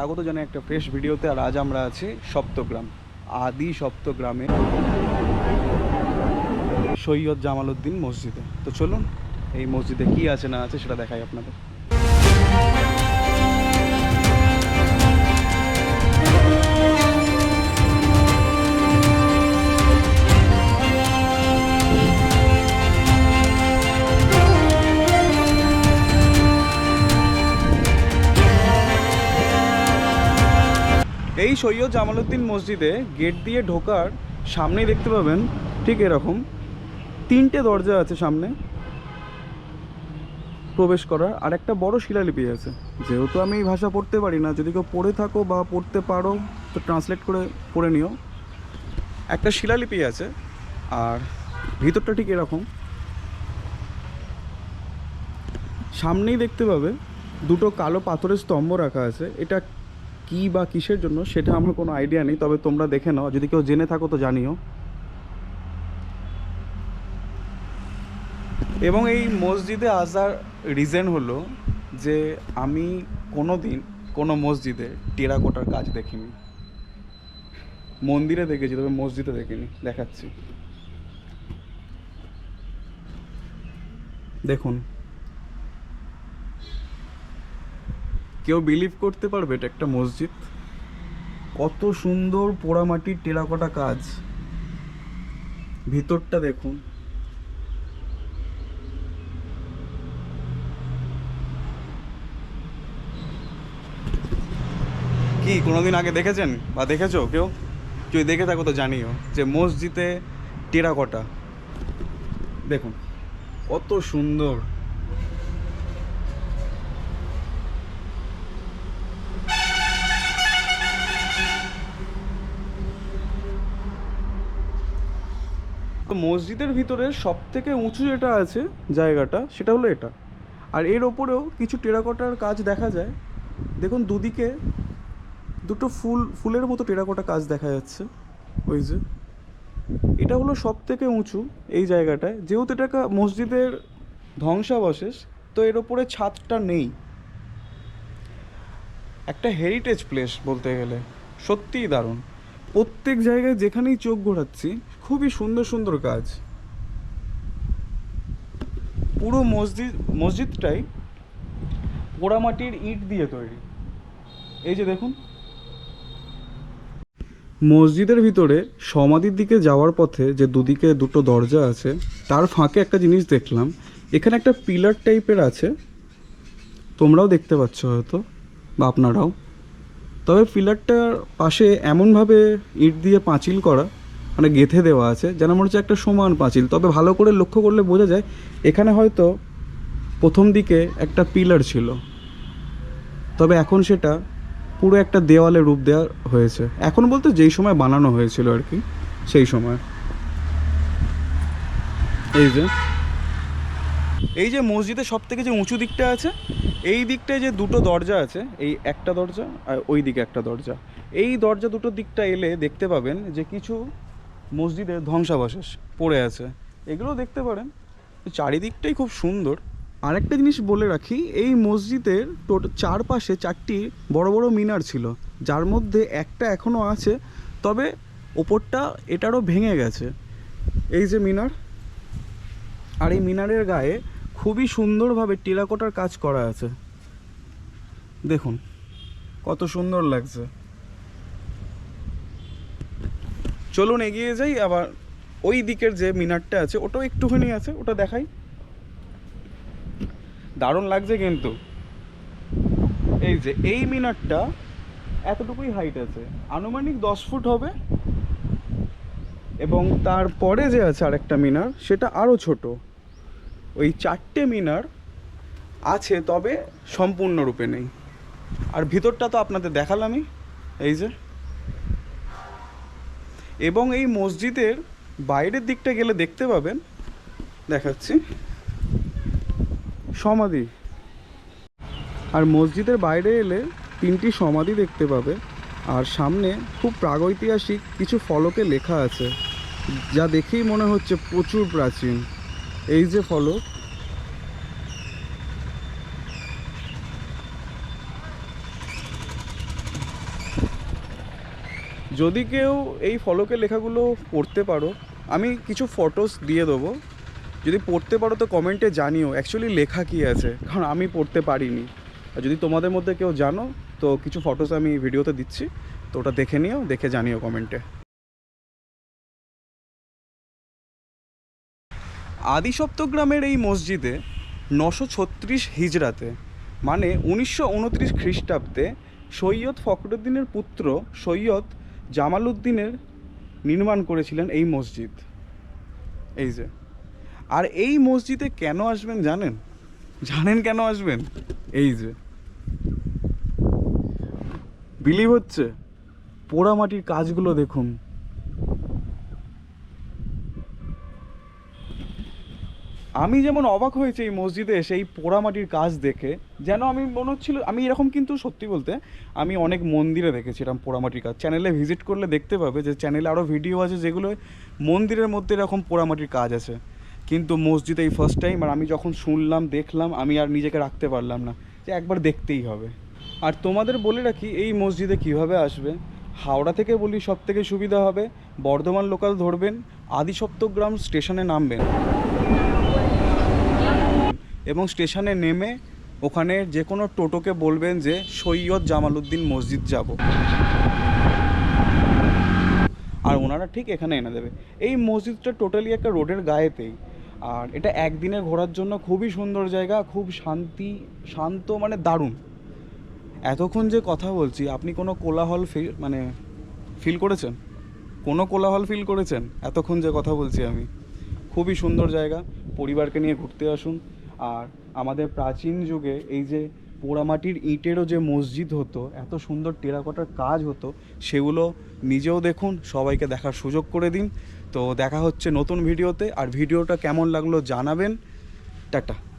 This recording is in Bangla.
স্বাগত জানাই একটা ফ্রেশ ভিডিওতে আর আজ আমরা আছি সপ্তগ্রাম, আদি সপ্তগ্রামে। সৈয়দ জামালউদ্দিন মসজিদে। তো চলুন, এই মসজিদে কি আছে না আছে সেটা দেখাই আপনাদের। এই সৈয়দ জামালউদ্দিন মসজিদে গেট দিয়ে ঢোকার সামনেই দেখতে পাবেন ঠিক এরকম তিনটে দরজা আছে সামনে প্রবেশ করার, আর একটা বড় শিলালিপি আছে। যেহেতু আমি এই ভাষা পড়তে পারি না, যদি কেউ পড়ে থাকো বা পড়তে পারো, তো ট্রান্সলেট করে পড়ে নিও। একটা শিলালিপি আছে, আর ভিতরটা ঠিক এরকম। সামনেই দেখতে পাবে দুটো কালো পাথরের স্তম্ভ রাখা আছে। এটা কি বা কিসের জন্য সেটা আমার কোনো আইডিয়া নেই, তবে তোমরা দেখে নাও। যদি কেউ জেনে থাকো তো জানিও। এবং এই মসজিদে আসার রিজন হলো যে আমি কোনো দিন কোনো মসজিদে টেরাকোটার কাজ দেখিনি। মন্দিরে দেখেছি, তবে মসজিদে দেখিনি। দেখাচ্ছি। দেখুন কেউ বিলিভ করতে পারবে এটা একটা মসজিদ? কত সুন্দর পোড়ামাটির টেরাকোটা কাজ। ভিতরটা দেখুন। কি, কোনোদিন আগে দেখেছেন? বা দেখেছ কেউ? কেউ দেখে থাকো তো জানিও যে মসজিদে টেরাকোটা। দেখুন, কত সুন্দর। মসজিদের ভিতরে সব থেকে উঁচু যেটা আছে জায়গাটা, সেটা হলো এটা। আর এর ওপরেও কিছু টেরাকোটার কাজ দেখা যায়। দেখুন দুদিকে দুটো ফুল, ফুলের মতো টেরাকোটা কাজ দেখা যাচ্ছে। ওই যে। এটা হলো সব থেকে উঁচু এই জায়গাটায়। যেহেতু এটা মসজিদের ধ্বংসাবশেষ, তো এর ওপরে ছাদটা নেই। একটা হেরিটেজ প্লেস বলতে গেলে। সত্যিই দারুণ। প্রত্যেক জায়গায় যেখানেই চোখ ঘোরাচ্ছি, খুবই সুন্দর সুন্দর কাজ পুরো মসজিদ মসজিদটাই পোড়ামাটির ইট দিয়ে তৈরি। এই যে দেখুন। মসজিদের ভিতরে সমাধির দিকে যাওয়ার পথে যে দুদিকে দুটো দরজা আছে, তার ফাঁকে একটা জিনিস দেখলাম। এখানে একটা পিলার টাইপের আছে। তোমরাও দেখতে পাচ্ছ হয়তো, বা আপনারাও। তবে পিলারটার পাশে এমনভাবে ইট দিয়ে পাঁচিল করা মানে গেঁথে দেওয়া আছে, যেন মনে হচ্ছে একটা সমান পাঁচিল। তবে ভালো করে লক্ষ্য করলে বোঝা যায়, এখানে হয়তো প্রথম দিকে একটা পিলার ছিল। তবে এখন সেটা পুরো একটা দেওয়ালে রূপ দেওয়া হয়েছে। এখন বলতে যেই সময় বানানো হয়েছিল আর কি, সেই সময়। এই যে। এই যে মসজিদের সব থেকে যে উঁচু দিকটা আছে, এই দিকটায় যে দুটো দরজা আছে, এই একটা দরজা আর ওই দিকে একটা দরজা, এই দরজা দুটো দিকটা এলে দেখতে পাবেন যে কিছু মসজিদের ধ্বংসাবশেষ পড়ে আছে। এগুলো দেখতে পারেন। চারিদিকটাই খুব সুন্দর। আরেকটা জিনিস বলে রাখি, এই মসজিদের টোট, চারপাশে চারটি বড় বড় মিনার ছিল, যার মধ্যে একটা এখনও আছে, তবে ওপরটা এটারও ভেঙে গেছে। এই যে মিনার, আর এই মিনারের গায়ে খুবই সুন্দরভাবে টেরাকোটার কাজ করা আছে। দেখুন, কত সুন্দর লাগছে। চলুন এগিয়ে যাই, আবার ওই দিকের যে মিনারটা আছে, ওটাও একটুখানি আছে, ওটা দেখাই। দারুণ লাগছে কিন্তু। এই যে, এই মিনারটা এতটুকুই হাইট আছে। আনুমানিক দশ ফুট হবে। এবং তারপরে যে আছে আরেকটা মিনার, সেটা আরও ছোট। ওই চারটে মিনার আছে, তবে সম্পূর্ণরূপে নেই। আর ভিতরটা তো আপনাদের দেখালামই, এই যে। এবং এই মসজিদের বাইরের দিকটা গেলে দেখতে পাবেন, দেখাচ্ছি। সমাধি। আর মসজিদের বাইরে এলে তিনটি সমাধি দেখতে পাবে, আর সামনে খুব প্রাগৈতিহাসিক কিছু ফলকে লেখা আছে, যা দেখেই মনে হচ্ছে প্রচুর প্রাচীন। এই যে ফলক যদি কেউ এই ফলকে লেখাগুলো পড়তে পারো, আমি কিছু ফটোস দিয়ে দেবো। যদি পড়তে পারো তো কমেন্টে জানিও অ্যাকচুয়ালি লেখা কী আছে? কারণ আমি পড়তে পারিনি। আর যদি তোমাদের মধ্যে কেউ জানো, তো কিছু ফটোস আমি ভিডিওতে দিচ্ছি, তো ওটা দেখে নিও, দেখে জানিও কমেন্টে আদি সপ্তগ্রামের এই মসজিদে নশো ছত্রিশ হিজড়াতে মানে উনিশশো উনত্রিশ খ্রিস্টাব্দে সৈয়দ ফখরুদ্দিনের পুত্র সৈয়দ জামালউদ্দিনের নির্মাণ করেছিলেন এই মসজিদ। এই যে। আর এই মসজিদে কেন আসবেন জানেন? জানেন কেন আসবেন? এই যে। বিলিভ হচ্ছে পোড়ামাটির কাজগুলো দেখুন। আমি যেমন অবাক হয়েছে এই মসজিদে এসে এই পোড়ামাটির কাজ দেখে, যেন আমি মনে হচ্ছিল, আমি এরকম কিন্তু সত্যি বলতে আমি অনেক মন্দিরে দেখেছি এরকম পোড়ামাটির কাজ। চ্যানেলে ভিজিট করলে দেখতে পাবে যে চ্যানেলে আরও ভিডিও আছে যেগুলো মন্দিরের মধ্যে এরকম পোড়ামাটির কাজ আছে। কিন্তু মসজিদে এই ফার্স্ট টাইম আর আমি যখন শুনলাম, দেখলাম, আমি আর নিজেকে রাখতে পারলাম না, যে একবার দেখতেই হবে। আর তোমাদের বলে রাখি, এই মসজিদে কীভাবে আসবে? হাওড়া থেকে বলি সব থেকে সুবিধা হবে, বর্ধমান লোকাল ধরবেন আদি সপ্তগ্রাম স্টেশনে নামবেন। এবং স্টেশনে নেমে ওখানে যে কোনো টোটোকে বলবেন যে, সৈয়দ জামালউদ্দিন মসজিদ যাব। আর ওনারা ঠিক এখানে এনে দেবে। এই মসজিদটা টোটালি একটা রোডের গায়েতেই। আর এটা একদিনে ঘোরার জন্য খুবই সুন্দর জায়গা, খুব শান্তি, শান্ত মানে দারুণ। এতক্ষণ যে কথা বলছি, আপনি কোনো কোলাহল ফিল মানে ফিল করেছেন? কোনো কোলাহল ফিল করেছেন? এতক্ষণ যে কথা বলছি আমি। খুবই সুন্দর জায়গা। পরিবারকে নিয়ে ঘুরতে আসুন। আর আমাদের প্রাচীন যুগে এই যে পোড়ামাটির ইটেরও যে মসজিদ হতো, এত সুন্দর টেরাকোটার কাজ হতো, সেগুলো নিজেও দেখুন, সবাইকে দেখার সুযোগ করে দিন। তো দেখা হচ্ছে নতুন ভিডিওতে, আর ভিডিওটা কেমন লাগল জানাবেন। টাটা।